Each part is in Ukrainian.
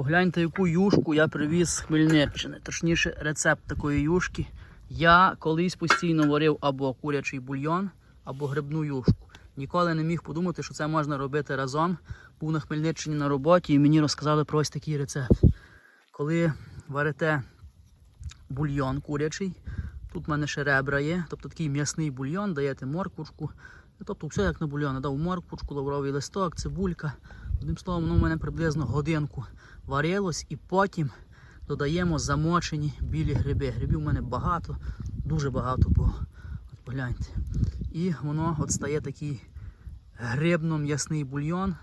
Погляньте, яку юшку я привіз з Хмельниччини. Точніше, рецепт такої юшки. Я колись постійно варив або курячий бульйон, або грибну юшку. Ніколи не міг подумати, що це можна робити разом. Був на Хмельниччині на роботі і мені розказали про ось такий рецепт. Коли варите бульйон курячий, тут в мене ще ребра є, тобто такий м'ясний бульйон, даєте морквочку. Тобто все як на бульйон. Дав морквочку, лавровий листок, цибулька. Одним словом, воно в мене приблизно годинку варилось і потім додаємо замочені білі гриби. Грибів у мене багато, дуже багато було. От погляньте. І воно от стає такий грибно-м'ясний бульйон.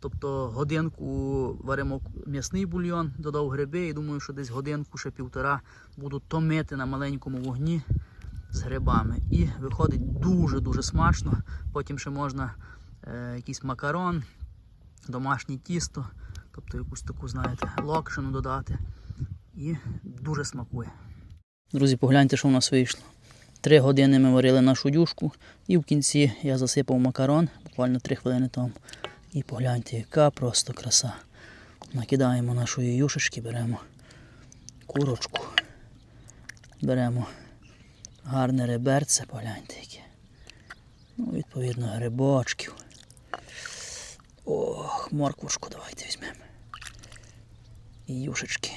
Тобто годинку варимо м'ясний бульйон, додав гриби і думаю, що десь годинку, ще півтора буду томити на маленькому вогні з грибами. І виходить дуже-дуже смачно. Потім ще можна е, якийсь макарон, домашнє тісто, тобто якусь таку, знаєте, локшину додати. І дуже смакує. Друзі, погляньте, що в нас вийшло. Три години ми варили нашу юшку, і в кінці я засипав макарон, буквально три хвилини тому. І погляньте, яка просто краса. Накидаємо нашої юшечки, беремо курочку, беремо гарне реберце, погляньте яке. Ну, відповідно, грибочків. Ох, морквушку давайте візьмемо. І юшечки.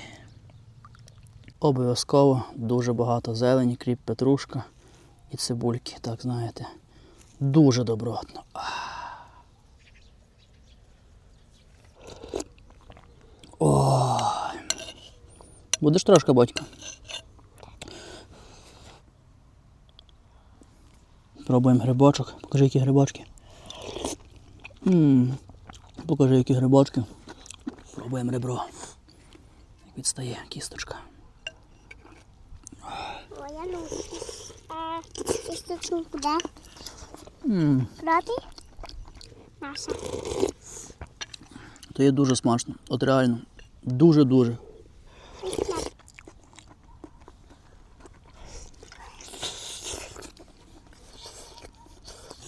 Обов'язково дуже багато зелені, кріп, петрушка і цибульки, так знаєте. Дуже добротно. Ой. Будеш трошки, батько? Пробуємо грибочок. Покажи, які грибочки. м Покажи, які грибочки. Пробуємо ребро. Як відстає кісточка. Тут буде? м Проти? Наша. То є дуже смачно. От реально. Дуже-дуже.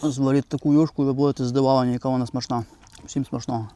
Зваріть таку юшку ви будете здивовані, яка вона смачна. Всім смачного.